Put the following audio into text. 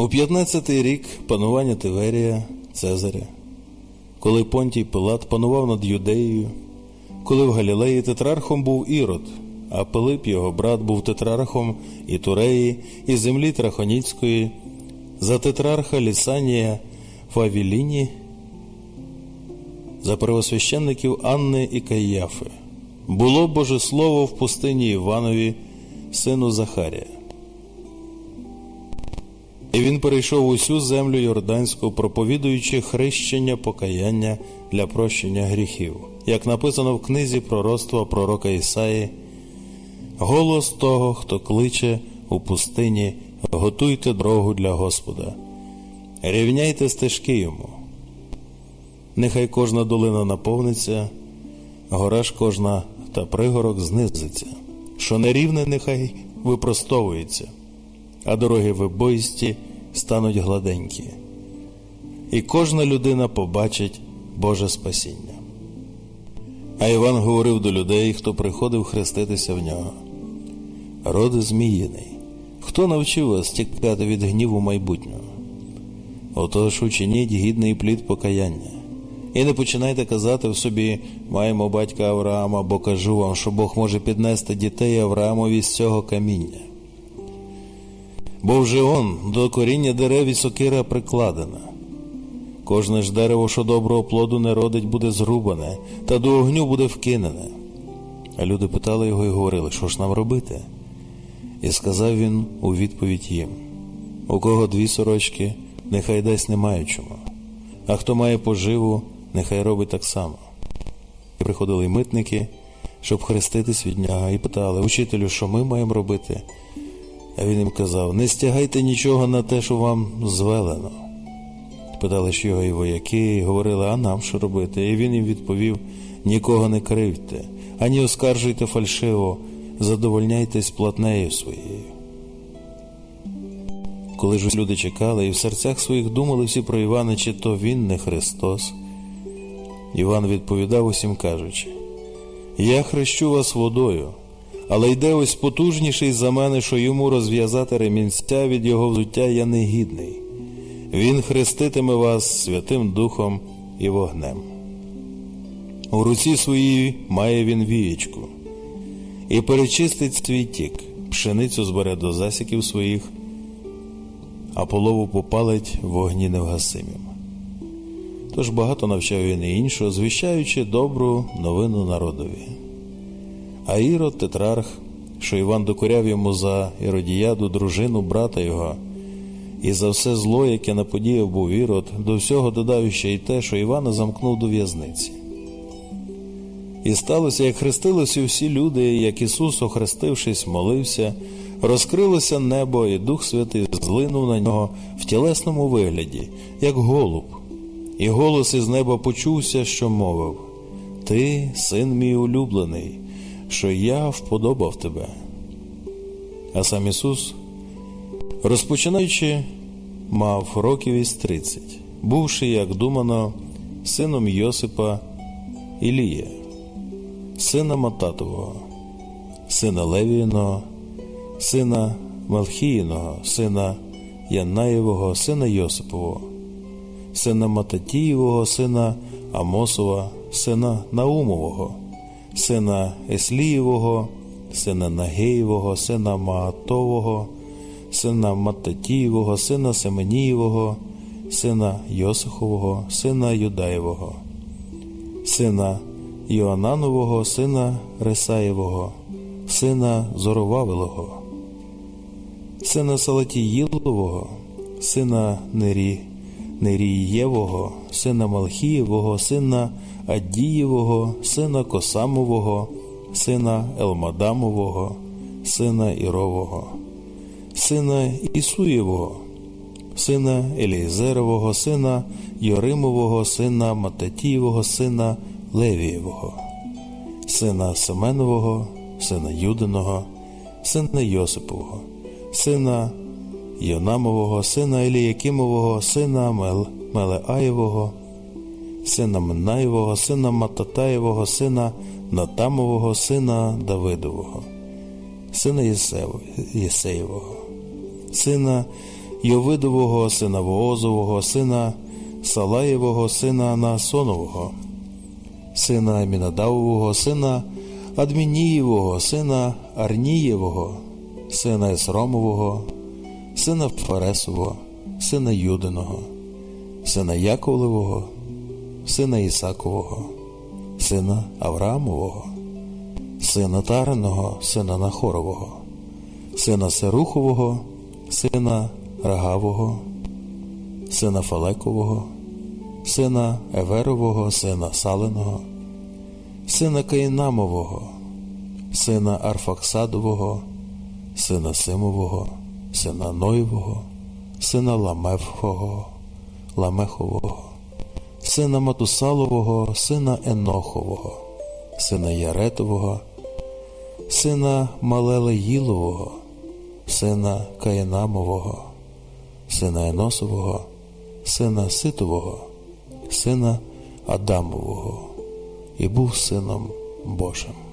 У 15-й рік панування Тиверія Цезаря, коли Понтій Пилат панував над Юдеєю, коли в Галілеї тетрархом був Ірод, а Пилип, його брат, був тетрархом і Туреї, і землі Трахоніцької, за тетрарха Лісанія в Авіліні, за первосвященників Анни і Каїафи. Було Боже Слово в пустині Іванові, сину Захарія. І він перейшов усю землю Йорданську, проповідуючи хрещення покаяння для прощення гріхів, як написано в книзі пророцтва пророка Ісаї, голос того, хто кличе у пустині, готуйте дорогу для Господа, рівняйте стежки йому. Нехай кожна долина наповниться, гора ж кожна та пригорок знизиться, що нерівне нехай випростовується а дороги вибоїсті стануть гладенькі, і кожна людина побачить Боже спасіння. А Іван говорив до людей, хто приходив хреститися в нього. Роди Зміїний, хто навчив вас тікати від гніву майбутнього? Отож учиніть гідний плід покаяння. І не починайте казати в собі, маємо батька Авраама, бо кажу вам, що Бог може піднести дітей Авраамові з цього каміння бо вже он до коріння дерев і сокира прикладена. Кожне ж дерево, що доброго плоду не родить, буде зрубане, та до огню буде вкинене. А люди питали його і говорили, що ж нам робити? І сказав він у відповідь їм: у кого дві сорочки, нехай дасть не маючому, а хто має поживу, нехай робить так само. І приходили митники, щоб хреститись від нього, і питали, учителю, що ми маємо робити? А він їм казав: не стягайте нічого на те, що вам звелено. Питали ж його і вояки, і говорили, а нам що робити? І він їм відповів: нікого не кривте, ані оскаржуйте фальшиво, задовольняйтесь платнею своєю. Коли ж люди чекали і в серцях своїх думали всі про Івана, чи то він не Христос. Іван відповідав усім кажучи: Я хрещу вас водою але йде ось потужніший за мене, що йому розв'язати ремінця від його взуття я негідний. Він хреститиме вас Святим Духом і вогнем. У руці своїй має він вієчку, і перечистить свій тік, пшеницю збере до засіків своїх, а полову попалить вогні невгасимім. Тож багато навчав він і іншого, звіщаючи добру новину народові. А Ірод тетрарх, що Іван докоряв йому за Іродіяду, дружину брата його, і за все зло, яке наподіяв був Ірод, до всього додав ще й те, що Івана замкнув до в'язниці. І сталося, як хрестилися всі люди, як Ісус, охрестившись, молився, розкрилося небо, і Дух Святий злинув на нього в тілесному вигляді, як голуб, і голос із неба почувся, що мовив: Ти, син мій улюблений що я вподобав тебе. А сам Ісус, розпочинаючи, мав років із тридцять, бувши, як думано, сином Йосипа Ілія, сина Мататового, сина Левіного, сина Малхіїного, сина Янаєвого, сина Йосипового, сина Мататієвого, сина Амосова, сина Наумового сина Еслієвого, сина Нагеєвого, сина Маатового, сина Мататієвого, сина Семенієвого, сина Йосихового, сина Юдаєвого, сина Йоананового, сина Ресаєвого, сина Зоровавилого, сина Салатіїлового, сина Нері, Нерієвого, сина Малхієвого, сина Аддієвого, сина Косамового, сина Елмадамового, сина Ірового, сина Ісуєвого, сина Елізерового, сина Йоримового, сина Мататієвого, сина Левієвого, сина Семенового, сина Юдиного, сина Йосипового, сина Йонамового, сина Еліякимового, сина Мел... Мелеаєвого, сина Минаєвого, сина Мататаєвого, сина Натамового, сина Давидового, сина Єсеєвого, сина Йовидового, сина Воозового, сина Салаєвого, сина Наасонового, сина Амінадавового, сина Адмінієвого, сина Арнієвого, сина Есромового, сина Фаресового, сина Юдиного, сина Яковлевого, сина Ісакового, сина Авраамового, сина Тариного, сина Нахорового, сина Серухового, сина Рагавого, сина Фалекового, сина Еверового, сина Саленого, сина Каїнамового, сина Арфаксадового, сина Симового, сина Ноєвого, сина Ламефого, Ламехового, сина Матусалового, сина Енохового, сина Яретового, сина Малелеїлового, сина Каїнамового, сина Еносового, сина Ситового, сина Адамового, і був сином Божим.